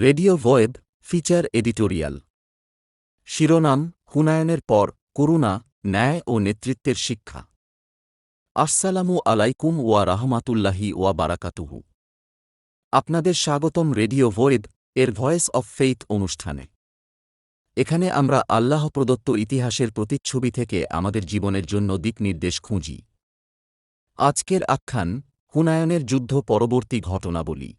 Radio ভয়েব feature editorial. শিরোনাম, হুনায়নের পর, করুণা, ন্যায় ও নেতৃত্বের শিক্ষা। আসসালামু আলাইকুম ওয়া রাহমাতুল্লাহি ওয়া বারাকাতুহু। আপনাদের স্বাগতম রেডিও ভয়েব এর ভয়েস অব ফেইথ অনুষ্ঠানে। এখানে আমরা আল্লাহ প্রদত্ত ইতিহাসের প্রতিচ্ছবি থেকে আমাদের জীবনের জন্য দিক নির্দেশ খুঁজি। আজকের আখ্যান, হুনায়নের যুদ্ধ পরবর্তী ঘটনাবলী।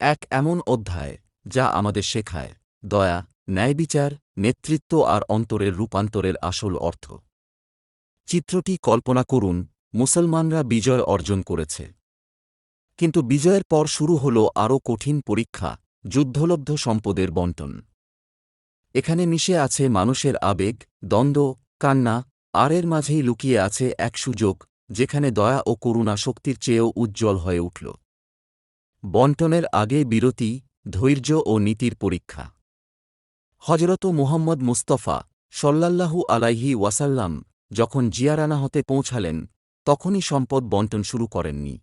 এক এমন অধ্যায় যা আমাদের শেখায়, দয়া, ন্যায়বিচার, নেতৃত্ব আর অন্তরের রূপান্তরের আসল অর্থ। চিত্রটি কল্পনা করুন, মুসলমানরা বিজয় অর্জন করেছে। কিন্তু বিজয়ের পর শুরু হল আরও কঠিন পরীক্ষা, যুদ্ধলব্ধ সম্পদের বন্টন। এখানে মিশে আছে মানুষের আবেগ, দ্বন্দ্ব, কান্না আর এর মাঝেই লুকিয়ে আছে এক সুযোগ, যেখানে দয়া ও করুণা শক্তির চেয়েও উজ্জ্বল হয়ে উঠল। বন্টনের আগে বিরতি, ধৈর্য ও নীতির পরীক্ষা। হজরত মুহম্মদ মুস্তফা সল্লাল্লাহু আলাইহি ওয়াসাল্লাম যখন জিয়ারানা হতে পৌঁছালেন, তখনই সম্পদ বন্টন শুরু করেননি।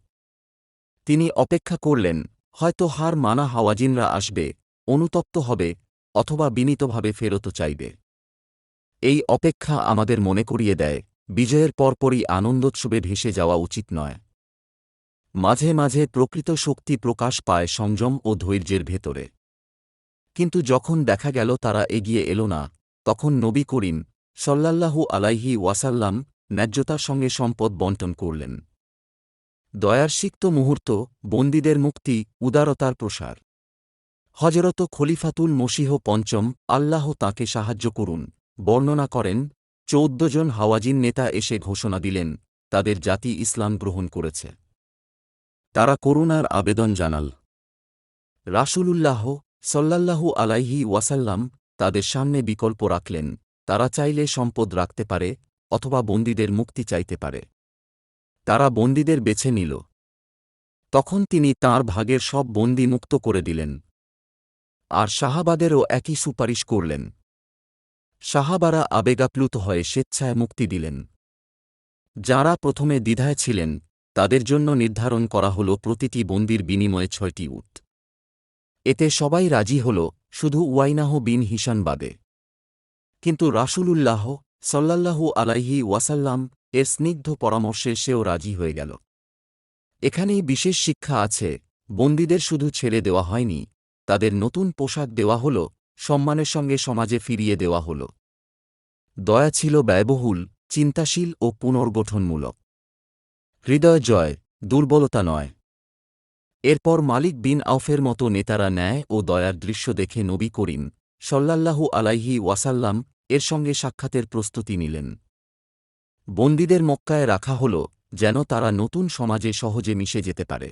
তিনি অপেক্ষা করলেন, হয়তো হার মানা হাওয়াজিনরা আসবে, অনুতপ্ত হবে, অথবা বিনীতভাবে ফেরত চাইবে। এই অপেক্ষা আমাদের মনে করিয়ে দেয়, বিজয়ের পরপরই আনন্দোৎসবে ভেসে যাওয়া উচিত নয়। মাঝে মাঝে প্রকৃত শক্তি প্রকাশ পায় সংযম ও ধৈর্যের ভেতরে। কিন্তু যখন দেখা গেল তারা এগিয়ে এল না, তখন নবী করিম সল্লাল্লাহু আলাইহি ওয়াসাল্লাম ন্যায্যতার সঙ্গে সম্পদ বন্টন করলেন। দয়ার সিক্ত মুহূর্ত, বন্দীদের মুক্তি, উদারতার প্রসার। হজরত খলিফাতুল মসিহ পঞ্চম, আল্লাহ তাকে সাহায্য করুন, বর্ণনা করেন চৌদ্দজন হাওয়াজিন নেতা এসে ঘোষণা দিলেন, তাদের জাতি ইসলাম গ্রহণ করেছে। তারা করুণার আবেদন জানাল। রাসূলুল্লাহ সল্লাল্লাহু আলাইহি ওয়াসাল্লাম তাদের সামনে বিকল্প রাখলেন। তারা চাইলে সম্পদ রাখতে পারে অথবা বন্দীদের মুক্তি চাইতে পারে। তারা বন্দীদের বেছে নিল। তখন তিনি তার ভাগের সব বন্দী মুক্ত করে দিলেন। আর শাহাবাদেরও একই সুপারিশ করলেন। সাহাবারা আবেগাপ্লুত হয়ে স্বেচ্ছায় মুক্তি দিলেন। যাঁরা প্রথমে দ্বিধায় ছিলেন তাদের জন্য নির্ধারণ করা হল প্রতিটি বন্দির বিনিময়ে ছয়টি উট। এতে সবাই রাজি হল, শুধু ওয়াইনাহ বিন হিসান বাদে। কিন্তু রাসূলুল্লাহ সল্লাল্লাহু আলাইহি ওয়াসাল্লাম এর স্নিগ্ধ পরামর্শে সেও রাজি হয়ে গেল। এখানেই বিশেষ শিক্ষা আছে, বন্দীদের শুধু ছেড়ে দেওয়া হয়নি, তাদের নতুন পোশাক দেওয়া হল, সম্মানের সঙ্গে সমাজে ফিরিয়ে দেওয়া হল। দয়া ছিল ব্যয়বহুল, চিন্তাশীল ও পুনর্গঠনমূলক। হৃদয় জয়, দুর্বলতা নয়। এরপর মালিক বিন আউফের মতো নেতারা ন্যায় ও দয়ার দৃশ্য দেখে নবী করিম সল্লাল্লাহু আলাইহি ওয়াসাল্লাম এর সঙ্গে সাক্ষাতের প্রস্তুতি নিলেন। বন্দীদের মক্কায় রাখা হল যেন তারা নতুন সমাজে সহজে মিশে যেতে পারে।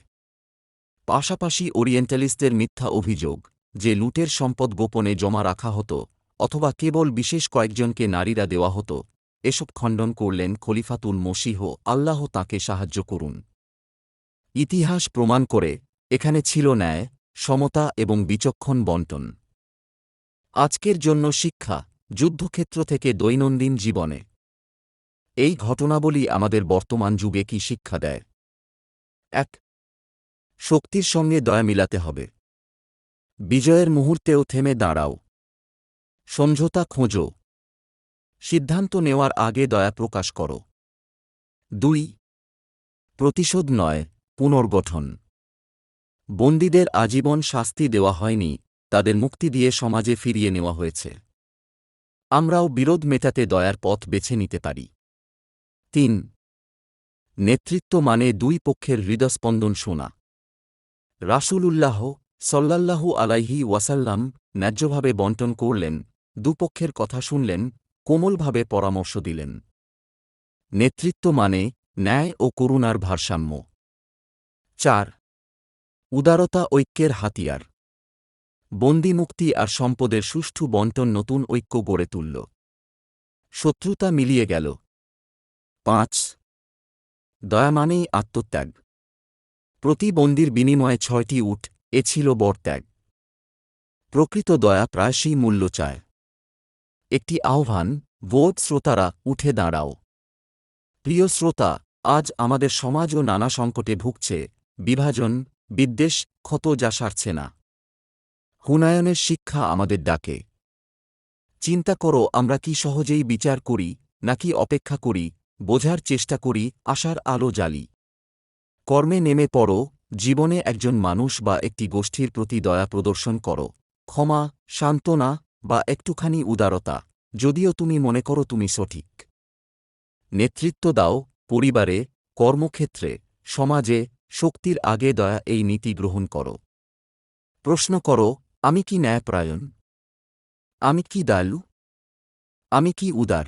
পাশাপাশি ওরিয়েন্টালিস্টদের মিথ্যা অভিযোগ যে লুটের সম্পদ গোপনে জমা রাখা হতো অথবা কেবল বিশেষ কয়েকজনকে নারীরা দেওয়া হতো এসব খণ্ডন করলেন খলিফাতুল মসিহ, আল্লাহ তাকে সাহায্য করুন। ইতিহাস প্রমাণ করে, এখানে ছিল ন্যায়, সমতা এবং বিচক্ষণ বন্টন। আজকের জন্য শিক্ষা, যুদ্ধক্ষেত্র থেকে দৈনন্দিন জীবনে। এই ঘটনাবলী আমাদের বর্তমান যুগে কি শিক্ষা দেয়? এক, শক্তির সঙ্গে দয়া মিলাতে হবে। বিজয়ের মুহূর্তেও থেমে দাঁড়াও। সমঝোতা খোঁজো। সিদ্ধান্ত নেওয়ার আগে দয়া প্রকাশ করো। দুই, প্রতিশোধ নয়, পুনর্গঠন। বন্দীদের আজীবন শাস্তি দেওয়া হয়নি, তাদের মুক্তি দিয়ে সমাজে ফিরিয়ে নেওয়া হয়েছে। আমরাও বিরোধ মেটাতে দয়ার পথ বেছে নিতে পারি। তিন, নেতৃত্ব মানে দুই পক্ষের হৃদস্পন্দন শোনা। রাসূলুল্লাহ সল্লাল্লাহু আলাইহি ওয়াসাল্লাম ন্যায্যভাবে বন্টন করলেন, দুপক্ষের কথা শুনলেন কোমলভাবে পরামর্শ দিলেন। নেতৃত্ব মানে ন্যায় ও করুণার ভারসাম্য। চার, উদারতা ঐক্যের হাতিয়ার। বন্দি মুক্তি আর সম্পদের সুষ্ঠু বন্টন নতুন ঐক্য গড়ে তুলল। শত্রুতা মিলিয়ে গেল। পাঁচ, দয়া মানেই আত্মত্যাগ। প্রতি বন্দির বিনিময়ে ছয়টি উঠ এ ছিল বরত্যাগ। প্রকৃত দয়া প্রায়শই মূল্য চায়। একটি আহ্বান, বোধ শ্রোতারা, উঠে দাঁড়াও। প্রিয় শ্রোতা, আজ আমাদের সমাজও নানা সংকটে ভুগছে, বিভাজন, বিদ্বেষ, ক্ষত যা সারছে না। হুনায়নের শিক্ষা আমাদের ডাকে। চিন্তা করো আমরা কি সহজেই বিচার করি, নাকি অপেক্ষা করি, বোঝার চেষ্টা করি, আশার আলো জ্বালি। কর্মে নেমে পড়ো, জীবনে একজন মানুষ বা একটি গোষ্ঠীর প্রতি দয়া প্রদর্শন করো। ক্ষমা, সান্ত্বনা বা একটুখানি উদারতা, যদিও তুমি মনে করো তুমি সঠিক। নেতৃত্ব দাও, পরিবারে, কর্মক্ষেত্রে, সমাজে, শক্তির আগে দয়া এই নীতি গ্রহণ করো। প্রশ্ন করো, আমি কি ন্যায়প্রায়ণ? আমি কি দয়ালু আমি কি উদার?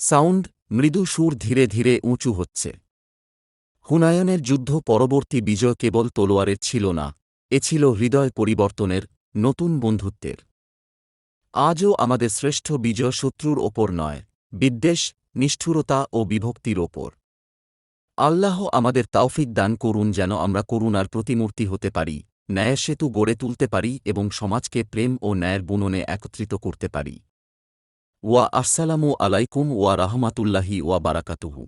সাউন্ড, মৃদু সুর ধীরে ধীরে উঁচু হচ্ছে। হুনায়নের যুদ্ধ পরবর্তী বিজয় কেবল তলোয়ারের ছিল না, এ ছিল হৃদয় পরিবর্তনের, নতুন বন্ধুত্বের। আজও আমাদের শ্রেষ্ঠ বিজয় শত্রুর ওপর নয়, বিদ্বেষ, নিষ্ঠুরতা ও বিভক্তির ওপর। আল্লাহ আমাদের তাওফিক দান করুন যেন আমরা করুণার প্রতিমূর্তি হতে পারি ন্যায় সেতু গড়ে তুলতে পারি এবং সমাজকে প্রেম ও ন্যায়ের বুননে একত্রিত করতে পারি। ওয়া আসসালামু আলাইকুম ওয়া রাহমাতুল্লাহি ওয়া বারাকাতুহু।